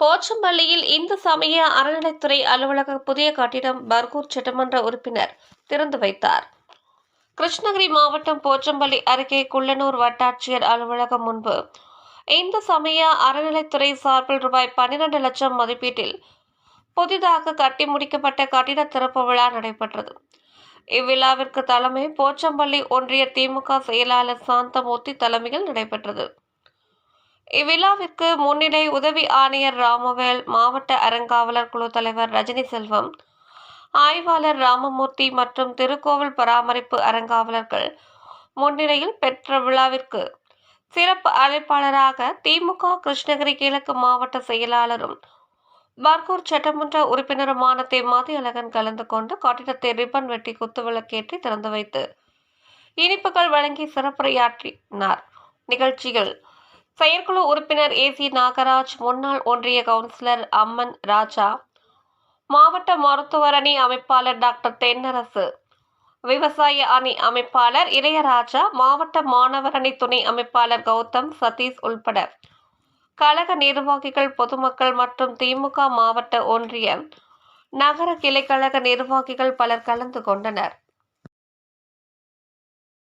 போச்சம்பள்ளியில் இந்து சமய அறநிலைத்துறை அலுவலக புதிய கட்டிடம் பர்கூர் சட்டமன்ற உறுப்பினர் திறந்து வைத்தார். கிருஷ்ணகிரி மாவட்டம் போச்சம்பள்ளி அருகே குள்ளனூர் வட்டாட்சியர் அலுவலகம் முன்பு இந்து சமய அறநிலைத்துறை சார்பில் ரூபாய் பன்னிரண்டு லட்சம் மதிப்பீட்டில் புதிதாக கட்டி முடிக்கப்பட்ட கட்டிட திறப்பு விழா நடைபெற்றது. இவ்விழாவிற்கு தலைமை போச்சம்பள்ளி ஒன்றிய திமுக செயலாளர் சாந்தமூர்த்தி தலைமையில் நடைபெற்றது. இவ்விழாவிற்கு முன்னிலை உதவி ஆணையர் ராமவேல் மாவட்ட அறங்காவலர் குழு தலைவர் ரஜினி செல்வம் ஆய்வாளர் ராமமூர்த்தி மற்றும் திருக்கோவில் பராமரிப்பு அறங்காவலர்கள் முன்னிலையில் பெற்ற விழாவிற்கு சிறப்பு அழைப்பாளராக திமுக கிருஷ்ணகிரி கிழக்கு மாவட்ட செயலாளரும் பர்கூர் சட்டமன்ற உறுப்பினருமான தேமாதி அழகன் கலந்து கொண்டு கட்டிடத்தை ரிப்பன் வெட்டி குத்துவிளக்கேற்றி திறந்து வைத்து இனிப்புகள் வழங்கி சிறப்புரையாற்றினார். நிகழ்ச்சிகள் செயற்குழு உறுப்பினர் ஏசி நாகராஜ் முன்னாள் ஒன்றிய கவுன்சிலர் அம்மன் ராஜா மாவட்ட மருத்துவர் அணி அமைப்பாளர் டாக்டர் தென்னரசு விவசாய அணி அமைப்பாளர் இளையராஜா மாவட்ட மாணவர் அணி துணை அமைப்பாளர் கௌதம் சதீஷ் உள்பட கழக நிர்வாகிகள் பொதுமக்கள் மற்றும் திமுக மாவட்ட ஒன்றிய நகர கிளைக்கழக நிர்வாகிகள் பலர் கலந்து கொண்டனர்.